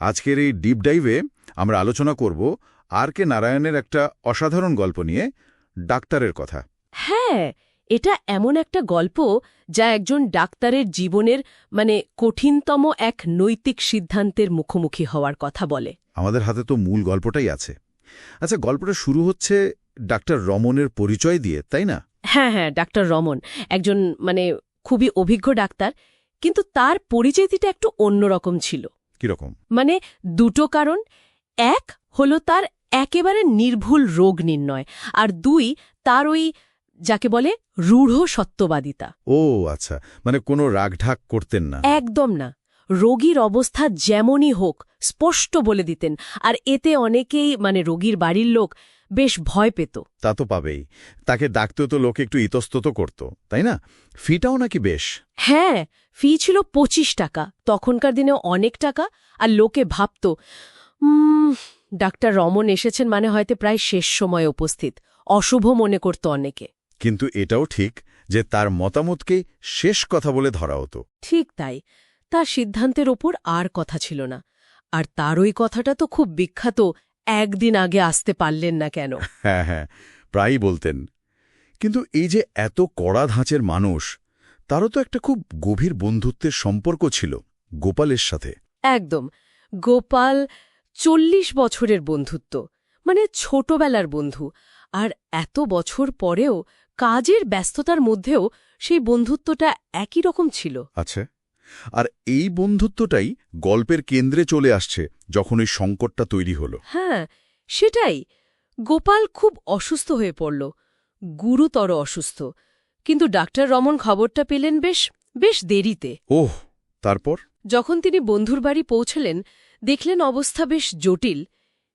আজকের এই ডিপ ডাইভে আমরা আলোচনা করব আর কে নারায়ণের একটা অসাধারণ গল্প নিয়ে ডাক্তারের কথা। হ্যাঁ এটা এমন একটা গল্প যা একজন ডাক্তারের জীবনের মানে কঠিনতম এক নৈতিক সিদ্ধান্তের মুখোমুখি হওয়ার কথা বলে। আমাদের হাতে তো মূল গল্পটাই আছে। আচ্ছা গল্পটা শুরু হচ্ছে ডাক্তার রমনের পরিচয় দিয়ে তাই না? হ্যাঁ হ্যাঁ ডাক্তার রমন একজন মানে খুবই অভিজ্ঞ ডাক্তার কিন্তু তার পরিচিতিটা একটু অন্যরকম ছিল। কীরকম? মানে দুটো কারণ। এক হলো তার একেবারে নির্ভুল রোগ নির্ণয় আর দুই তার ওই যাকে বলে রূঢ় সত্যবাদিতা। ও আচ্ছা মানে কোনো রাগঢাক করতেন না? একদম না। রোগীর অবস্থা যেমনই হোক স্পষ্ট বলে দিতেন আর এতে অনেকেই মানে রোগীর বাড়ির লোক বেশ ভয় পেত। তা তো পাবেই। তাকে ডাকতেও তো লোকে একটু ইতস্তত করত তাই না? ফিটাও নাকি বেশ? হ্যাঁ ফি ছিল পঁচিশ টাকা তখনকার দিনে অনেক টাকা আর লোকে ভাবত উম, ডাক্তার রমন এসেছেন মানে হয়তো প্রায় শেষ সময় উপস্থিত অশুভ মনে করত অনেকে। কিন্তু এটাও ঠিক যে তার মতামতকে শেষ কথা বলে ধরা হতো। ঠিক তাই। তার সিদ্ধান্তের ওপর আর কথা ছিল না। আর তার ওই কথাটা তো খুব বিখ্যাত একদিন আগে আসতে পারলেন না কেন। হ্যাঁ হ্যাঁ প্রায়ই বলতেন। কিন্তু এই যে এত কড়া ধাঁচের মানুষ তারও তো একটা খুব গভীর বন্ধুত্বের সম্পর্ক ছিল গোপালের সাথে। একদম। গোপাল চল্লিশ বছরের বন্ধুত্ব মানে ছোটবেলার বন্ধু। আর এত বছর পরেও কাজের ব্যস্ততার মধ্যেও সেই বন্ধুত্বটা একই রকম ছিল। আচ্ছা। আর এই বন্ধুত্বটাই গল্পের কেন্দ্রে চলে আসছে যখন ওই সংকটটা তৈরি হলো। হ্যাঁ সেটাই। গোপাল খুব অসুস্থ হয়ে পড়ল গুরুতর অসুস্থ। কিন্তু ডাক্তার রমন খবরটা পেলেন বেশ বেশ দেরিতে। ওহ তারপর? যখন তিনি বন্ধুর বাড়ি পৌঁছলেন দেখলেন অবস্থা বেশ জটিল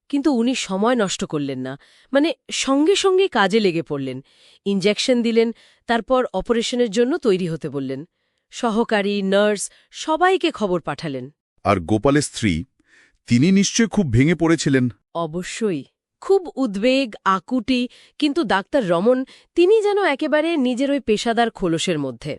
কিন্তু উনি সময় নষ্ট করলেন না মানে সঙ্গে সঙ্গে কাজে লেগে পড়লেন। ইঞ্জেকশন দিলেন তারপর অপারেশনের জন্য তৈরি হতে বললেন। সহকারী নার্স সবাইকে খবর পাঠালেন। আর গোপালের স্ত্রী তিনি নিশ্চয় খুব ভেঙে পড়েছিলেন। অবশ্যই খুব উদ্বেগ আকুটি কিন্তু ডাক্তার রমন তিনি যেন একেবারে নিজের ওই পেশাদার খোলসের মধ্যে।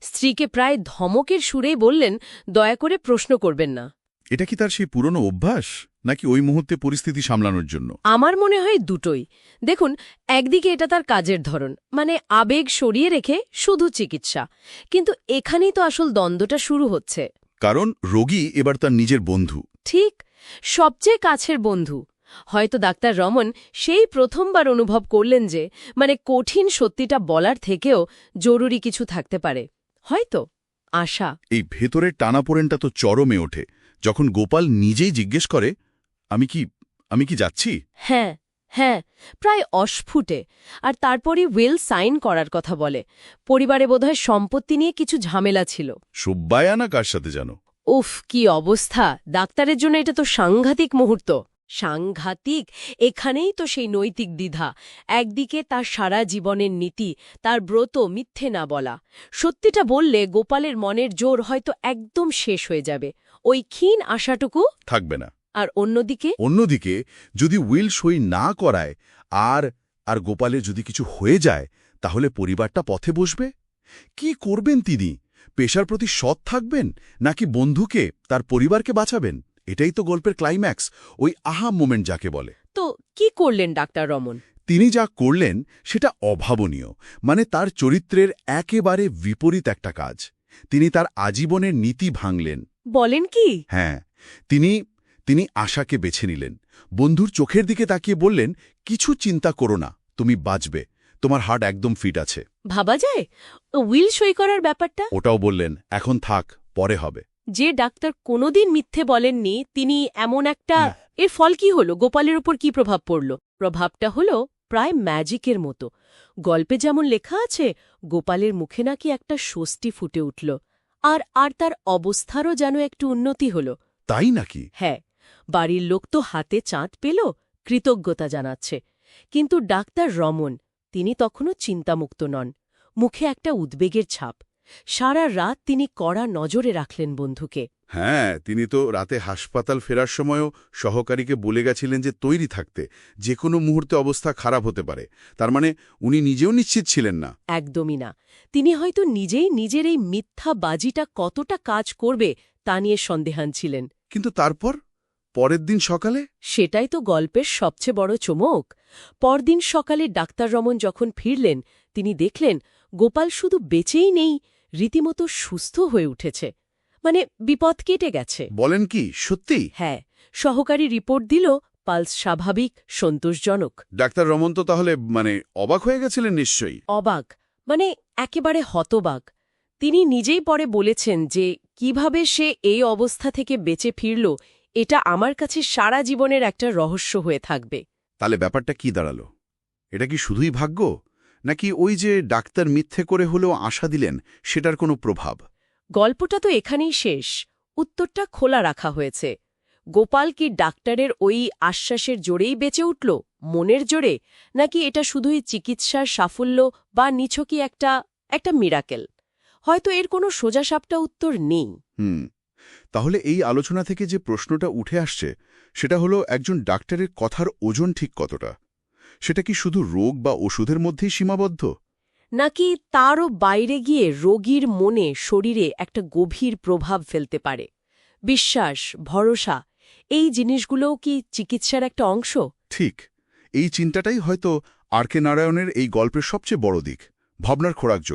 স্ত্রীকে প্রায় ধমকের সুরেই বললেন দয়া করে প্রশ্ন করবেন না। এটা কি তার সেই পুরনো অভ্যাস? নাকি ওই মুহূর্তে পরিস্থিতি সামলানোর জন্য? আমার মনে হয় দুটোই। দেখুন একদিকে এটা তার কাজের ধরন মানে আবেগ সরিয়ে রেখে শুধু চিকিৎসা। কিন্তু এখানেই তো আসল দ্বন্দ্বটা শুরু হচ্ছে। কারণ রোগী এবার তার নিজের বন্ধু। ঠিক সবচেয়ে কাছের বন্ধু। হয়তো ডাক্তার রমন সেই প্রথমবার অনুভব করলেন যে মানে কঠিন সত্যিটা বলার থেকেও জরুরি কিছু থাকতে পারে। হয়তো আশা। এই ভেতরের টানাপোড়েনটা তো চরমে ওঠে। যখন গোপাল নিজেই জিজ্ঞেস করে আমি কি আমি কি যাচ্ছি? হ্যাঁ হ্যাঁ প্রায় অস্ফুটে। আর তারপরই উইল সাইন করার কথা বলে। পরিবারে বোধহয় সম্পত্তি নিয়ে কিছু ঝামেলা ছিল। সুব্বায়া না কার সাথে জানো উফ কি অবস্থা! ডাক্তারের জন্য এটা তো সাংঘাতিক মুহূর্ত। সাংঘাতিক? এখানেই তো সেই নৈতিক দ্বিধা। একদিকে তার সারা জীবনের নীতি তার ব্রত মিথ্যে না বলা। সত্যিটা বললে গোপালের মনের জোর হয়তো একদম শেষ হয়ে যাবে। ওই ক্ষীণ আশাটুকু থাকবে না। আর অন্যদিকে? অন্যদিকে যদি উইল সই না করায় আর আর গোপালের যদি কিছু হয়ে যায় তাহলে পরিবারটা পথে বসবে? কি করবেন তিনি? পেশার প্রতি সৎ থাকবেন? নাকি বন্ধুকে তার পরিবারকে বাঁচাবেন? এটাই তো গল্পের ক্লাইম্যাক্স ওই আহা মোমেন্ট যাকে বলে। তো কি করলেন ডাক্তার রমন? তিনি যা করলেন সেটা অভাবনীয় মানে তার চরিত্রের একেবারে বিপরীত একটা কাজ। তিনি তার আজীবনের নীতি ভাঙলেন। বলেন কি? হ্যাঁ তিনি তিনি আশাকে বেছে নিলেন। বন্ধুর চোখের দিকে তাকিয়ে বললেন কিছু চিন্তা করো না তুমি বাঁচবে। তোমার হার্ট একদম ফিট আছে। ভাবা যায়? উইল সই করার ব্যাপারটা? ওটাও বললেন এখন থাক পরে হবে। যে ডাক্তার কোনোদিন মিথ্যে বলেননি তিনি এমন একটা এর ফল কি হলো? গোপালের উপর কি প্রভাব পড়ল? প্রভাবটা হলো প্রায় ম্যাজিকের মতো। গল্পে যেমন লেখা আছে গোপালের মুখে নাকি একটা স্বস্তি ফুটে উঠল। আর আর তার অবস্থারও যেন একটু উন্নতি হল। তাই নাকি? হ্যাঁ। বাড়ির লোক তো হাতে চাঁদ পেল কৃতজ্ঞতা জানাচ্ছে। কিন্তু ডাক্তার রমন তিনি তখনও চিন্তামুক্ত নন। মুখে একটা উদ্বেগের ছাপ। সারা রাত তিনি কড়া নজরে রাখলেন বন্ধুকে। হ্যাঁ তিনি তো রাতে হাসপাতাল ফেরার সময়ও সহকারীকে বলে গেছিলেন যে তৈরি থাকতে। যে কোনো মুহূর্তে অবস্থা খারাপ হতে পারে। তার মানে উনি নিজেও নিশ্চিত ছিলেন না। একদমই না। তিনি হয়তো নিজেই নিজের এই মিথ্যা বাজিটা কতটা কাজ করবে তা নিয়ে সন্দেহান ছিলেন। কিন্তু তারপর? পরের দিন সকালে? সেটাই তো গল্পের সবচেয়ে বড় চমক। পরদিন সকালে ডাক্তার রমন যখন ফিরলেন তিনি দেখলেন গোপাল শুধু বেঁচেই নেই রীতিমতো সুস্থ হয়ে উঠেছে। মানে বিপদ কেটে গেছে। বলেন কি সত্যি? হ্যাঁ সহকারী রিপোর্ট দিল পালস স্বাভাবিক সন্তোষজনক। ডাক্তার রমন তো তাহলে মানে অবাক হয়ে গেছিলেন নিশ্চয়ই? অবাক মানে একেবারে হতবাক। তিনি নিজেই পরে বলেছেন যে কীভাবে সে এই অবস্থা থেকে বেঁচে ফিরল এটা আমার কাছে সারা জীবনের একটা রহস্য হয়ে থাকবে। তাহলে ব্যাপারটা কি দাঁড়াল? এটা কি শুধুই ভাগ্য? নাকি ওই যে ডাক্তার মিথ্যে করে হলেও আশা দিলেন সেটার কোনো প্রভাব? গল্পটা তো এখানেই শেষ। উত্তরটা খোলা রাখা হয়েছে। গোপাল কি ডাক্তারের ওই আশ্বাসের জোরেই বেঁচে উঠল মনের জোরে? নাকি এটা শুধুই চিকিৎসার সাফল্য বা নিছকই একটা একটা মিরাকেল হয়তো এর কোনো সোজাসাপটা উত্তর নেই। হুম। তাহলে এই আলোচনা থেকে যে প্রশ্নটা উঠে আসছে সেটা হলো একজন ডাক্তারের কথার ওজন ঠিক কতটা? সেটা কি শুধু রোগ বা ওষুধের মধ্যেই সীমাবদ্ধ? নাকি তারও বাইরে গিয়ে রোগীর মনে শরীরে একটা গভীর প্রভাব ফেলতে পারে? বিশ্বাস ভরসা এই জিনিসগুলোও কি চিকিৎসার একটা অংশ? ঠিক। এই চিন্তাটাই হয়তো আর কে নারায়ণের এই গল্পের সবচেয়ে বড় দিক ভাবনার খোরাক